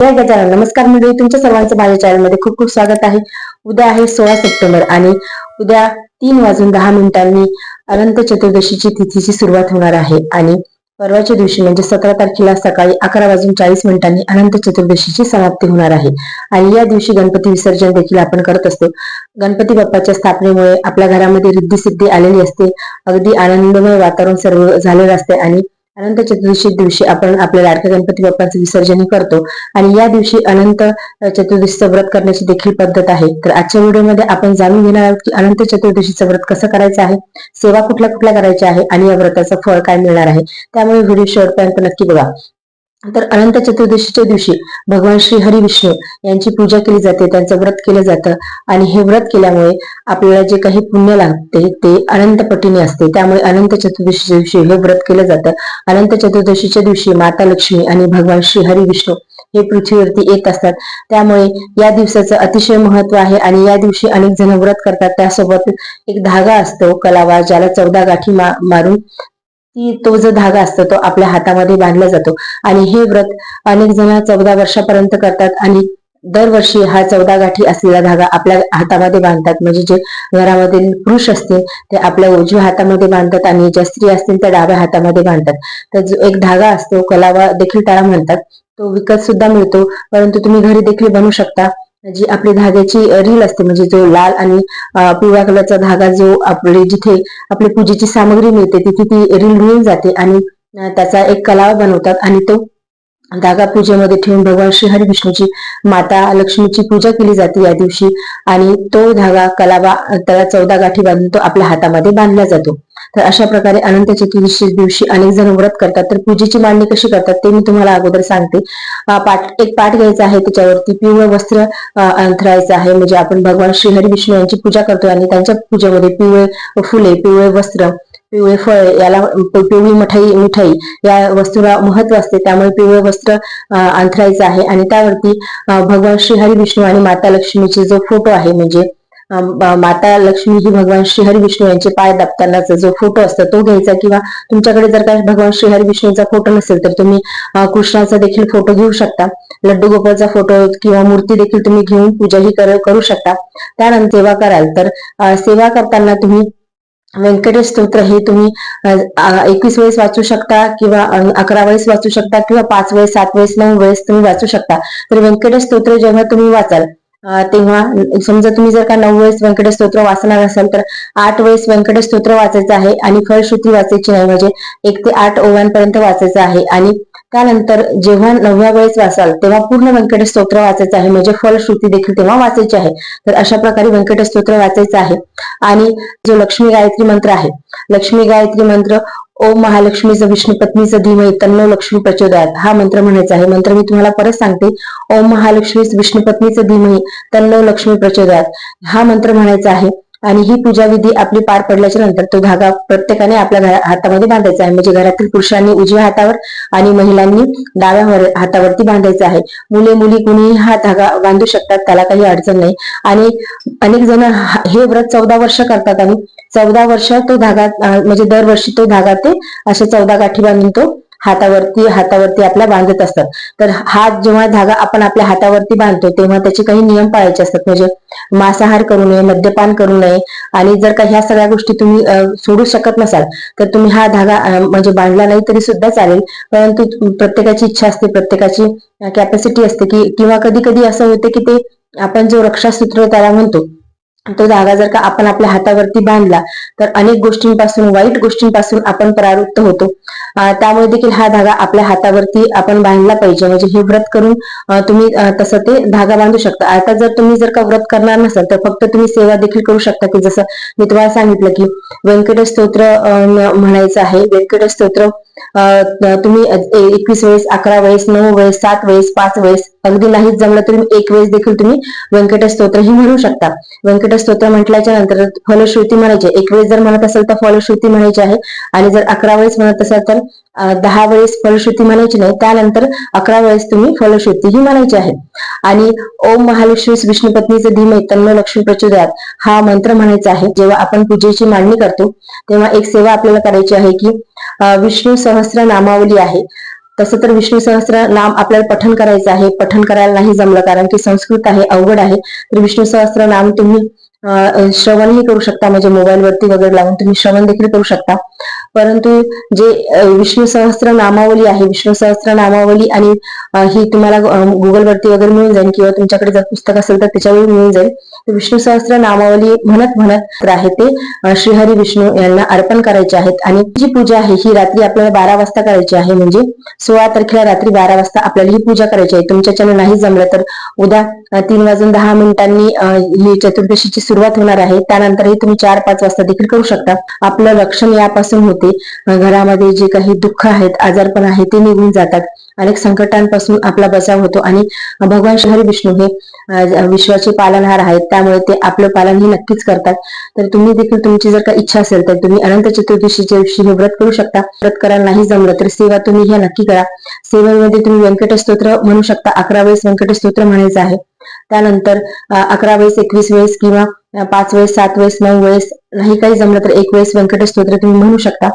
गजानन नमस्कार मंडळी तुमच्या सर्वांचं माझ्या चॅनलमध्ये खूप खूप स्वागत आहे. उद्या आहे सोळा सप्टेंबर आणि उद्या तीन वाजून दहा मिनिटांनी अनंत चतुर्दशीची तिथीची सुरुवात होणार आहे. आणि परवाच्या दिवशी म्हणजे सतरा तारखेला सकाळी अकरा वाजून चाळीस मिनिटांनी अनंत चतुर्दशीची समाप्ती होणार आहे. आणि या दिवशी गणपती विसर्जन देखील आपण करत असतो. गणपती बाप्पाच्या स्थापनेमुळे आपल्या घरामध्ये रिद्धी सिद्धी आलेली असते. अगदी आनंदमय वातावरण सर्व झालेलं असते आणि अनंत चतुर्दशी दिवशी आपण आपल्या लाडक्या गणपती बाप्पाचं विसर्जन करतो. आणि या दिवशी अनंत चतुर्दशीचं व्रत करण्याची देखील पद्धत आहे. तर आजच्या व्हिडिओमध्ये आपण जाणून घेणार आहोत की अनंत चतुर्दशीचं व्रत कसं करायचं आहे सेवा कुठल्या कुठल्या करायच्या आहे आणि या व्रताचं फळ काय मिळणार आहे. त्यामुळे व्हिडिओ शेवटपर्यंत नक्की बघा. तर अनंत चतुर्दशीच्या दिवशी भगवान श्री हरी विष्णू यांची पूजा केली जाते त्यांचं व्रत केलं जातं आणि हे व्रत केल्यामुळे आपल्याला जे काही पुण्य लागते ते अनंत पटीने असते. त्यामुळे अनंत चतुर्दशीच्या दिवशी हे व्रत केलं जातं. अनंत चतुर्दशीच्या दिवशी माता लक्ष्मी आणि भगवान श्री हरी विष्णू हे पृथ्वीवरती येत असतात. त्यामुळे या दिवसाचं अतिशय महत्त्व आहे आणि या दिवशी अनेक जण व्रत करतात. त्यासोबत एक धागा असतो कलावा ज्याला चौदा गाठी मा मारून ती तो जो धागा असतो तो आपल्या हातामध्ये बांधला जातो. आणि हे व्रत अनेक जण चौदा वर्षापर्यंत करतात आणि दरवर्षी हा चौदा गाठी असलेला धागा आपल्या हातामध्ये बांधतात. म्हणजे जे घरामधील पुरुष असतील ते आपल्या उजव्या हातामध्ये बांधतात आणि ज्या स्त्री असतील त्या डाव्या हातामध्ये बांधतात. तर जो एक धागा असतो कलावा देखील त्याला म्हणतात. तो विकत सुद्धा मिळतो परंतु तुम्ही घरी देखील बनवू शकता. जी आपली धाग्याची रील असते म्हणजे जो लाल आणि पिवळ्या कलरचा धागा जो आपली जिथे आपली पूजेची सामग्री मिळते तिथे ती रील मिळून जाते आणि त्याचा एक कलावा बनवतात आणि तो धागा पूजेमध्ये ठेवून भगवान श्री हरी विष्णूची माता लक्ष्मीची पूजा केली जाते या दिवशी आणि तो धागा कलावा त्याला चौदा गाठी बांधून तो आपल्या हातामध्ये बांधला जातो. तर अशा प्रकारे अनंत चतुर्दशी दिवशी अनेक जण व्रत करतात. तर पूजेची मांडणी कशी करतात ते मी तुम्हाला अगोदर सांगते. पाठ एक पाठ घ्यायचा आहे त्याच्यावरती पिवळं वस्त्र अंथरायचं आहे. म्हणजे आपण भगवान श्रीहरी विष्णू यांची पूजा करतो आणि त्यांच्या पूजेमध्ये पिवळे फुले पिवळे वस्त्र पिवळे फळ याला पिवळी मिठाई मिठाई या वस्तूला महत्त्व असते. त्यामुळे पिवळे वस्त्र अंथरायचं आहे. आणि त्यावरती भगवान श्रीहरी विष्णू आणि माता लक्ष्मीचे जो फोटो आहे म्हणजे माता लक्ष्मी ही भगवान श्रीहरी विष्णू यांचे पाय दाबतानाचा जो फोटो असतो तो घ्यायचा. किंवा तुमच्याकडे जर का भगवान श्रीहरी विष्णूचा फोटो नसेल तर तुम्ही कृष्णाचा देखील फोटो घेऊ शकता. लड्डू गोपाळचा फोटो किंवा मूर्ती देखील तुम्ही घेऊन पूजाही करू शकता. त्यानंतर सेवा कराल तर सेवा करताना तुम्ही व्यंकटेश स्तोत्र हे तुम्ही एकवीस वेळेस वाचू शकता किंवा अकरा वेळेस वाचू शकता किंवा पाच वेळेस सात वेळेस नऊ वेळेस तुम्ही वाचू शकता. तर व्यंकटेश स्तोत्र जेव्हा तुम्ही वाचाल तेव्हा समजा तुम्ही जर का नऊ वेळेस व्यंकटेश स्तोत्र वाचणार असाल तर आठ वेळेस व्यंकटेश स्तोत्र वाचायचं आहे आणि फळश्रुती वाचायची नाही म्हणजे एक ते आठ ओव्यांपर्यंत वाचायचं आहे. आणि त्यानंतर जेव्हा नवव्या वेळेस वाचाल तेव्हा पूर्ण व्यंकटेश स्तोत्र वाचायचं आहे. म्हणजे फलश्रुती देखील तेव्हा वाचायची आहे. तर अशा प्रकारे व्यंकटेश स्तोत्र वाचायचं आहे. आणि जो लक्ष्मी गायत्री मंत्र आहे लक्ष्मी गायत्री मंत्र ओम महालक्ष्मीचं विष्णू पत्नीचं धीमय तन्नो लक्ष्मी प्रचोदयात. हा मंत्र म्हणायचा आहे. मंत्र मी तुम्हाला परत सांगते. ओम महालक्ष्मी विष्णू पत्नीचं धीमय तन्नो लक्ष्मी प्रचोदयात. हा मंत्र म्हणायचा आहे. आणि ही पूजा विधी आपली पार पडल्याच्या नंतर तो धागा प्रत्येकाने आपल्या हातामध्ये बांधायचा आहे. म्हणजे घरातील पुरुषांनी उजव्या हातावर आणि महिलांनी डाव्या हातावरती बांधायचा आहे. मुले मुली कुणीही हा धागा बांधू शकतात. त्याला काही अडचण नाही. आणि अनेक जण हे व्रत चौदा वर्ष करतात आणि चौदा वर्ष तो धागा म्हणजे दरवर्षी तो धागा ते असे चौदा गाठी बांधून तो हातावरती हातावरती आपल्या बांधत असतात. तर हा जेव्हा धागा आपण आपल्या हातावरती बांधतो तेव्हा त्याचे काही नियम पाळायचे असतात. म्हणजे मांसाहार करू नये मद्यपान करू नये आणि जर का ह्या सगळ्या गोष्टी तुम्ही सोडू शकत नसाल तर तुम्ही हा धागा म्हणजे बांधला नाही तरी सुद्धा चालेल. परंतु प्रत्येकाची इच्छा असते प्रत्येकाची कॅपॅसिटी असते की किंवा कधी कधी असं होते की ते आपण जो रक्षासूत्र त्याला म्हणतो तो धागा जर का आपण आपल्या हातावरती बांधला तर अनेक गोष्टींपासून वाईट गोष्टींपासून आपण परावृत्त होतो. त्यामुळे देखील हा धागा आपल्या हातावरती आपण बांधला पाहिजे. म्हणजे हे व्रत करून तुम्ही तसं ते धागा बांधू शकता. आता जर तुम्ही जर का व्रत करणार नसाल तर फक्त तुम्ही सेवा देखील करू शकता की जसं मी तुम्हाला सांगितलं की व्यंकटेश स्तोत्र म्हणायचं आहे. व्यंकटेश स्तोत्र तुम्ही एकवीस वेळेस अकरा वेळेस नऊ वेळेस सात वेळेस पाच वेळेस अगदी नाहीच जमलं तरी एक वेळेस देखील तुम्ही व्यंकट स्तोत्र ही म्हणू शकता. व्यंकट स्तोत्र म्हटल्याच्या नंतर फलश्रुती म्हणायची. एक वेळेस जर म्हणत असेल तर फलश्रुती म्हणायची आहे. आणि जर अकरा वेळेस म्हणत असाल तर दहा वेळेस फलश्रुती म्हणायची नाही. त्यानंतर अकरा वेळेस तुम्ही फलश्रुती ही म्हणायची आहे. आणि ओम महालक्ष्मी विष्णुपत्नीचं धीमे तन्न लक्ष्मी प्रचोदयात हा मंत्र म्हणायचा आहे. जेव्हा आपण पूजेची मांडणी करतो तेव्हा एक सेवा आपल्याला करायची आहे की विष्णू सहस्र नामावली आहे. तसं तर विष्णू सहस्र नाम आपल्याला पठन करायचं आहे. पठन करायला नाही जमलं कारण की संस्कृत आहे अवघड आहे. तर विष्णू सहस्र नाम तुम्ही श्रवणही करू शकता म्हणजे मोबाईल वरती वगैरे लावून तुम्ही श्रवण देखील करू शकता. परंतु जे विष्णू सहस्त्र नामावली आहे विष्णू सहस्त्र नामावली आणि ही तुम्हाला गुगल वरती वगैरे मिळून जाईल किंवा तुमच्याकडे जर पुस्तक असेल तर त्याच्यावर मिळून जाईल. तर विष्णू सहस्त्र नामावली म्हणत म्हणत आहे ते श्रीहरी विष्णू यांना अर्पण करायचे आहेत. आणि जी पूजा आहे ही रात्री आपल्याला बारा वाजता करायची आहे. म्हणजे सोळा तारखेला रात्री बारा वाजता आपल्याला ही पूजा करायची आहे. तुमच्याच्यानं नाही जमलं तर उद्या तीन वाजून दहा मिनिटांनी ही चतुर्दशीची सुरुवात होणार आहे. त्यानंतरही तुम्ही चार पाच वाजता देखील करू शकता. आपलं लक्षण यापासून होते. घरामध्ये जे काही दुःख आहेत आजारपण आहे ते निघून जातात. अनेक संकटांपासून आपला बचाव होतो. आणि भगवान श्री विष्णू हे विश्वाचे पालनहार आहेत. त्यामुळे ते आपलं पालन हे नक्कीच करतात. तर तुम्ही देखील तुमची जर का इच्छा असेल तर तुम्ही अनंत चतुर्दशीच्या दिवशी हे व्रत करू शकता. व्रत करायला नाही जमलं तर सेवा तुम्ही ह्या नक्की करा. सेवेमध्ये तुम्ही व्यंकट स्तोत्र म्हणू शकता. अकरा वेळेस व्यंकट स्तोत्र म्हणायचं आहे. त्यानंतर अकरा वेळेस एकवीस वेळेस किंवा पाच वेळेस सात वेळेस नऊ वेळेस नाही काही जमलं तर एक वेळेस व्यंकट स्तोत्र तुम्ही म्हणू शकता.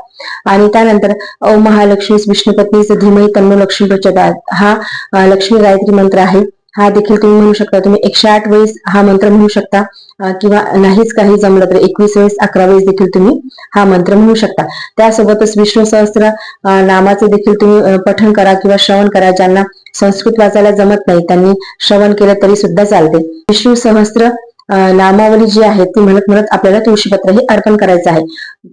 आणि त्यानंतर ओ महालक्ष्मी विष्णुपत्नीच धीमही तन्नो लक्ष्मी प्रचदा हा लक्ष्मी गायत्री मंत्र आहे. हा देखील तुम्ही म्हणू शकता. तुम्ही एकशे आठ वेळेस हा मंत्र म्हणू शकता. किंवा नाहीच काही जमलं तर एकवीस वेळेस अकरा वेळेस देखील तुम्ही हा मंत्र म्हणू शकता. त्यासोबतच विष्णू सहस्त्र नामाचे देखील तुम्ही पठण करा किंवा श्रवण करा. ज्यांना संस्कृत वाचायला जमत नाही त्यांनी श्रवण केलं तरी सुद्धा चालते. विष्णू सहस्त्र नामावली जी आहे ती म्हणत म्हणत आपल्याला तुळशीपत्र हे अर्पण करायचं आहे.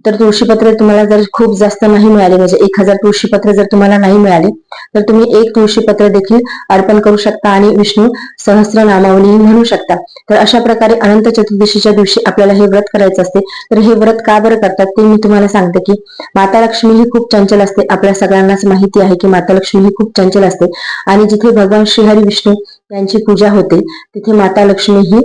तर तुळशीपत्र तुम्हाला जर खूप जास्त नाही मिळाले म्हणजे एक हजार तुळशीपत्र जर तुम्हाला नाही मिळाले तर तुम्ही एक तुळशीपत्र देखील अर्पण करू शकता आणि विष्णू सहस्त्र नामावली म्हणू शकता. तर अशा प्रकारे अनंत चतुर्दशीच्या दिवशी आपल्याला हे व्रत करायचं असते. तर हे व्रत का बरं करतात ते मी तुम्हाला सांगते की माता लक्ष्मी ही खूप चंचल असते. आपल्या सगळ्यांनाच माहिती आहे की माता लक्ष्मी ही खूप चंचल असते. आणि जिथे भगवान श्रीहरी विष्णू यांची पूजा होते तिथे माता लक्ष्मी ही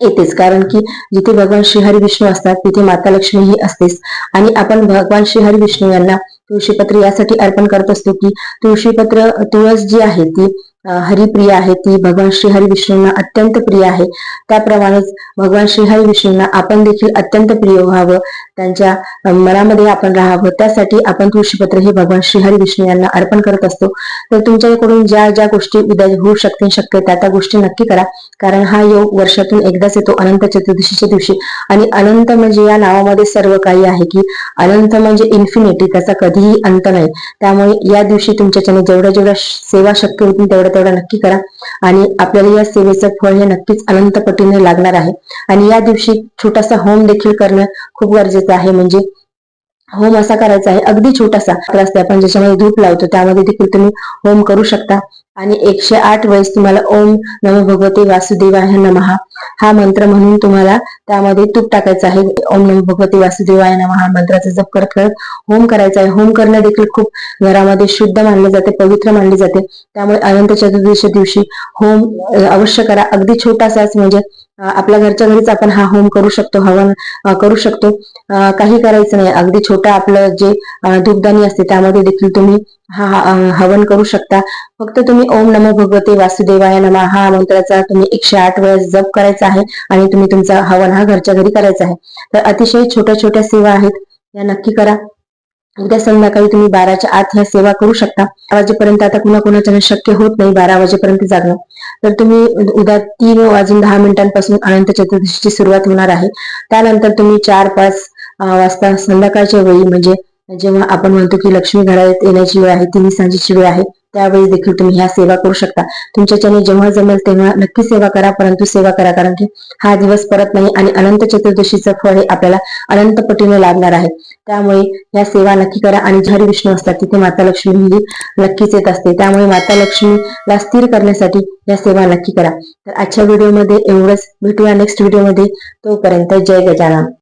येतेच. कारण की जिथे भगवान श्रीहरी विष्णू असतात तिथे माता लक्ष्मी ही असतेच. आणि आपण भगवान श्रीहरी विष्णू यांना तुळशीपत्र यासाठी अर्पण करत असतो की तुळशीपत्र तुळस जी आहे ती हरिप्रिय आहे. ती भगवान श्री हरी विष्णूंना अत्यंत प्रिय आहे. त्याप्रमाणेच भगवान श्रीहरी विष्णूंना आपण देखील अत्यंत प्रिय व्हावं. त्यांच्या मनामध्ये आपण राहावं. त्यासाठी आपण तुळशीपत्र हे भगवान श्री हरी विष्णू यांना अर्पण करत असतो. तर तुमच्याकडून ज्या ज्या गोष्टी उद्या होऊ शकतील शक्य त्या त्या गोष्टी नक्की करा. कारण हा योग वर्षातून एकदाच येतो अनंत चतुर्दशीच्या दिवशी. आणि अनंत म्हणजे या नावामध्ये सर्व काही आहे की अनंत म्हणजे इन्फिनिटी त्याचा कधीही अंत नाही. त्यामुळे या दिवशी तुमच्याच्याने जेवढ्या जेवढ्या सेवा शक्य होतील तेवढ्या तेवढा नक्की करा. आणि आपल्याला या सेवेचं फळ हे नक्कीच अनंत पटीने लागणार आहे. आणि या दिवशी छोटासा होम देखील करणं खूप गरजेचं आहे. म्हणजे होम असा करायचा आहे. अगदी छोटासा असते आपण ज्याच्यामध्ये धूप लावतो त्यामध्ये देखील तुम्ही होम करू शकता. आणि एकशे आठ वेळेस तुम्हाला ओम नम भगवते वासुदेवाय नमहा हा मंत्र म्हणून तुम्हाला त्यामध्ये तूप टाकायचं आहे. ओम नम भगवते वासुदेवाय नमहा मंत्राचा जप करत करत होम करायचा आहे. होम करणं देखील खूप घरामध्ये शुद्ध मानले जाते पवित्र मानले जाते. त्यामुळे अनंत चतुर्दशी दिवशी होम अवश्य करा. अगदी छोटासाच म्हणजे आपल्या घरच्या घरीच आपण हा होम करू शकतो हवन करू शकतो. काही करायचं नाही. अगदी छोटा आपलं जे धूपदानी असते त्यामध्ये देखील तुम्ही हा हवन करू शकता. फक्त तुम्ही ओम नमो भगवते वासुदेवाय नमा हा मंत्राचा तुम्ही एकशे आठ वेळेस जप करायचा आहे आणि तुम्ही तुमचा हवन हा घरच्या घरी करायचा आहे. तर अतिशय छोट्या छोट्या सेवा आहेत. या नक्की करा. उद्या संध्याकाळी तुम्ही बाराच्या आत ह्या सेवा करू शकता. वाजेपर्यंत आता कुणा कुणाच्या शक्य होत नाही बारा वाजेपर्यंत जागणं. तर तुम्ही उद्या तीन वाजून दहा मिनिटांपासून अनंत चतुर्दशीची सुरुवात होणार आहे. त्यानंतर तुम्ही चार पाच वाजता संध्याकाळच्या वेळी म्हणजे जेव्हा आपण म्हणतो की लक्ष्मी घरात येण्याची वेळ आहे तिन्ही सांजेची वेळ आहे त्यावेळी देखील तुम्ही ह्या सेवा करू शकता. तुमच्याच्याने जेव्हा जमेल तेव्हा नक्की सेवा करा परंतु सेवा करा कारण की हा दिवस परत नाही आणि अनंत चतुर्दशीचं फळ हे आपल्याला अनंत पटीने लागणार आहे. त्यामुळे या सेवा नक्की करा आणि हरी विष्णू असतात तिथे माता लक्ष्मी ही नक्कीच येत असते. त्यामुळे माता लक्ष्मीला स्थिर करण्यासाठी या सेवा नक्की करा. तर आजच्या व्हिडिओमध्ये एवढंच. भेटूया नेक्स्ट व्हिडिओमध्ये. तोपर्यंत जय गजानन.